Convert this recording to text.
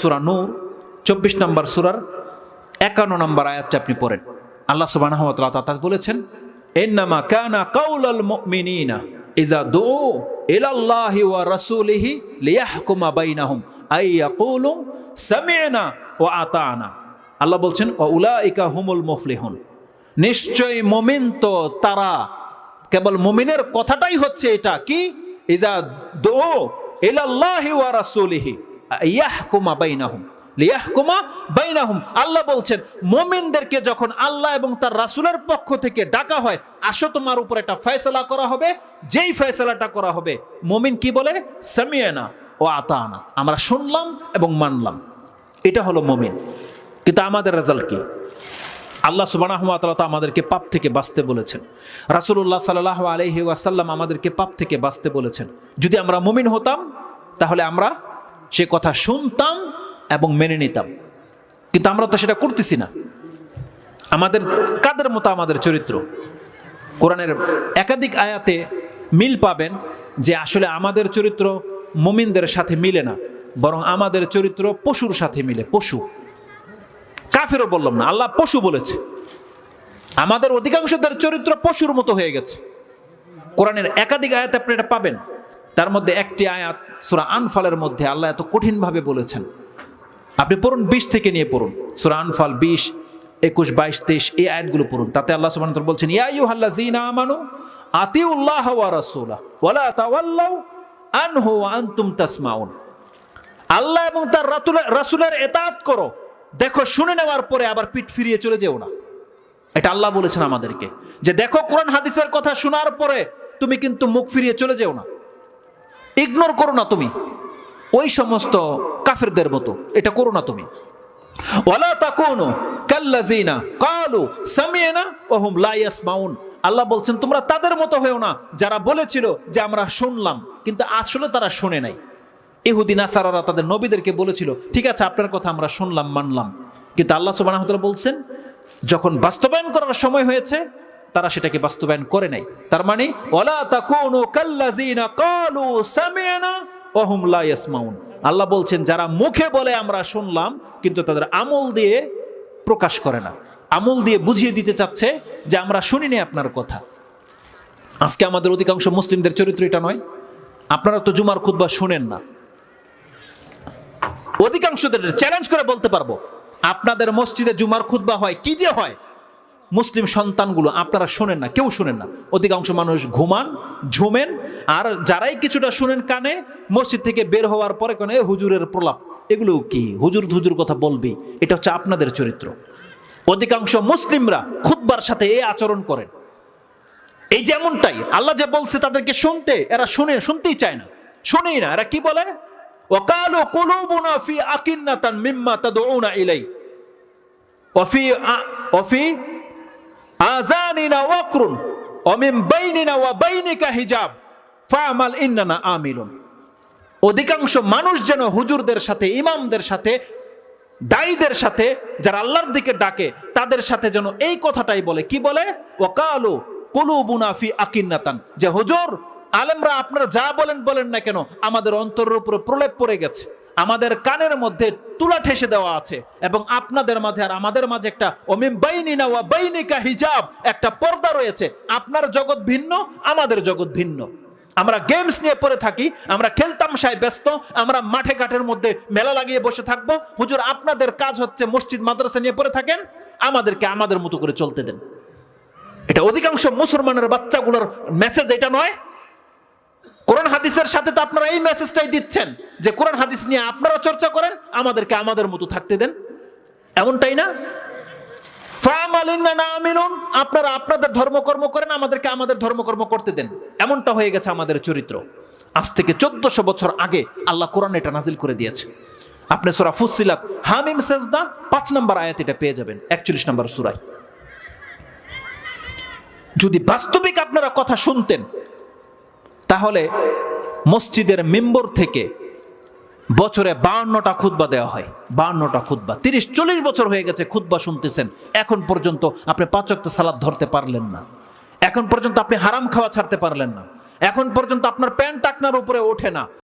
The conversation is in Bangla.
সুরা নূর, চব্বিশ নম্বর সুরার একান্ন নম্বর আয়াতটা আপনি পড়েন। আল্লাহ তাআলা তা বলেছেন কানা ইলাল্লাহি ওয়া আল্লাহ বলছেন হুমুল তো তারা, কেবল মুমিনের কথাটাই হচ্ছে এটা, কি? ইজা দুউ ইলাল্লাহি ওয়া রাসূলিহি ইয়াহকুমা বাইনাহুম, লিয়াহকুমা বাইনাহুম। আল্লাহ বলছেন, মুমিনদেরকে যখন আল্লাহ এবং তার রাসূলের পক্ষ থেকে ডাকা হয়, আসো তোমার উপর একটা ফয়সালা করা হবে। যেই ফয়সালাটা করা হবে, মুমিন কি বলে? সামিয়ানা ও আতানা। আমরা শুনলাম এবং মানলাম। এটা হলো মুমিন। কিন্তু আমাদের রেজাল্ট কি? আল্লাহ সুবাহ তো আমাদেরকে পাপ থেকে বাঁচতে বলেছেন। রাসুল্লাহ সাল্লাহ আলহি ওয়াসাল্লাম আমাদেরকে পাপ থেকে বাঁচতে বলেছেন। যদি আমরা মুমিন হতাম, তাহলে আমরা সে কথা শুনতাম এবং মেনে নিতাম। কিন্তু আমরা তো সেটা করতেছি না। আমাদের কাদের মতো আমাদের চরিত্র? কোরআনের একাধিক আয়াতে মিল পাবেন যে আসলে আমাদের চরিত্র মুমিনদের সাথে মিলে না, বরং আমাদের চরিত্র পশুর সাথে মিলে, পশু। কাফেরও বললাম না, আল্লাহ পশু বলেছে। আমাদের অধিকাংশদের চরিত্র পশুর মতো হয়ে গেছে। কোরআনের একাধিক আয়াতে আপনি এটা পাবেন। তার মধ্যে একটি আয়াত সুরা আনফালের মধ্যে আল্লাহ এত কঠিনভাবে বলেছেন। আপনি পড়ুন, বিশ থেকে নিয়ে পড়ুন। সুরা আনফাল বিশ, একুশ, বাইশ, তেইশ, এই আয়াতগুলো পড়ুন। তাতে আল্লাহ তাআলা বলছেন, ইয়া আইয়ুহাল্লা জিনা আমানু আতিউল্লাহ ওয়া রাসূলা ওয়ালা তাওয়াল্লাউ আনহু আনতুম তাসমাউন। আল্লাহ এবং তার রাসূলের এতাত করো। দেখো, শুনে নেওয়ার পরে আবার পিঠ ফিরিয়ে চলে যেও না। এটা আল্লাহ বলেছেন আমাদেরকে। যে দেখো, কোরআন হাদিসের কথা শোনার পরে তুমি কিন্তু মুখ ফিরিয়ে চলে যেও না। ইগনোর করো না তুমি। ওই সমস্ত কাফেরদের মতো, এটা করো না তুমি। ওয়ালা তাকুনু কাল্লাযিনা ক্বালু সামি'না ওয়া হুম লা ইয়াসমাউন। আল্লাহ বলছেন, তোমরা তাদের মতো হয়েও না। যারা বলেছিল যে আমরা শুনলাম, কিন্তু আসলে তারা শুনে নাই। ইহুদি, নাসারারা তাদের নবীদেরকে বলেছিল, ঠিক আছে, আপনার কথা আমরা শুনলাম, মানলাম। কিন্তু আল্লাহ ওয়া বলছেন, যখন বাস্তবায়ন করার সময় হয়েছে তারা সেটাকে বাস্তবায়ন করে নাই। তার মানে আল্লাহ বলছেন, যারা মুখে বলে আমরা শুনলাম, কিন্তু তাদের আমল দিয়ে প্রকাশ করে না। আমল দিয়ে বুঝিয়ে দিতে চাচ্ছে যে আমরা শুনিনি আপনার কথা। আজকে আমাদের অধিকাংশ মুসলিমদের চরিত্র এটা নয়। আপনারা তো জুমার খুতবা শুনেন না। অধিকাংশদের চ্যালেঞ্জ করে বলতে পারব, আপনাদের মসজিদে জুমার খুতবা হয়, কি যে হয়? মুসলিম সন্তানগুলো আপনারা শোনেন না, কেউ শোনেন না। অধিকাংশ মানুষ ঘুমান, ঝুমেন, আর যারাই কিছুটা শুনেন কানে, মসজিদ থেকে বের হওয়ার পরে কেন হুজুরের প্রলাপ, এগুলো কি? হুজুর হুজুর কথা বলবি? এটা হচ্ছে আপনাদের চরিত্র। অধিকাংশ মুসলিমরা খুতবার সাথে এ আচরণ করেন। এই যেমনটাই, আল্লাহ যে বলছে তাদেরকে শুনতে, এরা শুনে, শুনতেই চায় না। শুনেই না, এরা কি বলে? ওকালু ফি আকিন্নাতান মিম্মা ইলাই। আজানিনা ওয়াকরুন অমিন বাইনিনা ওয়া বাইনিকা হিজাব, ফামাল ইন্নানা আমিলুন। অধিকাংশ মানুষ যেন হুজুরদের সাথে, ইমামদের সাথে, দায়ীদের সাথে, যারা আল্লাহর দিকে ডাকে, তাদের সাথে যেন এই কথাটাই বলে। কি বলে? ওকালু কুলুবুনা ফি আকিন্নাতান। যে হুজুর, আলেমরা আপনারা যা বলেন বলেন না কেন, আমাদের অন্তরের উপরে প্রলেপ পড়ে গেছে। আমাদের কানের মধ্যে তুলা ঠেসে দেওয়া আছে এবং আপনাদের মাঝে আর আমাদের মাঝে একটা অমিম বাইনিনা ওয়া বাইনিকা হিজাব একটা পর্দা রয়েছে। আপনার জগৎ ভিন্ন, আমাদের জগৎ ভিন্ন। আমরা গেমস নিয়ে পড়ে থাকি, আমরা খেলতাম খেলতামশায় ব্যস্ত, আমরা মাঠে ঘাটের মধ্যে মেলা লাগিয়ে বসে থাকব। হুজুর, আপনাদের কাজ হচ্ছে মসজিদ, মাদ্রাসা নিয়ে পড়ে থাকেন, আমাদেরকে আমাদের মতো করে চলতে দেন। এটা অধিকাংশ মুসলমানের বাচ্চাগুলোর মেসেজ এটা নয়। কোরআন হাদিসের সাথে তো আপনারা এই মেসেজটাই দিচ্ছেন যে কোরআন হাদিস নিয়ে আপনারা চর্চা করেন, আমাদেরকে আমাদের মতো থাকতে দেন। এমনটাই না? আপনারা আপনাদের ধর্মকর্ম করেন, আমাদেরকে আমাদের ধর্মকর্ম করতে দেন। এমনটা হয়ে গেছে আমাদের চরিত্র। আজ থেকে চোদ্দশো বছর আগে আল্লাহ কোরআন এটা নাজিল করে দিয়েছে। আপনি সোরা ফুসিলাত হামিম সেজদা, পাঁচ নম্বর আয়াত এটা পেয়ে যাবেন, একচল্লিশ নম্বর সুরাই যদি বাস্তবিক আপনারা কথা শুনতেন তাহলে মসজিদের মেম্বর থেকে বছরে বাউন্নটা খুদ্া দেওয়া হয় বাউন্নটা খুদ্া তিরিশ, চল্লিশ বছর হয়ে গেছে খুদ্া শুনতেছেন। এখন পর্যন্ত আপনি পাঁচক্ত সালাদ ধরতে পারলেন না। এখন পর্যন্ত আপনি হারাম খাওয়া ছাড়তে পারলেন না। এখন পর্যন্ত আপনার প্যান্ট টাকনার উপরে ওঠে না।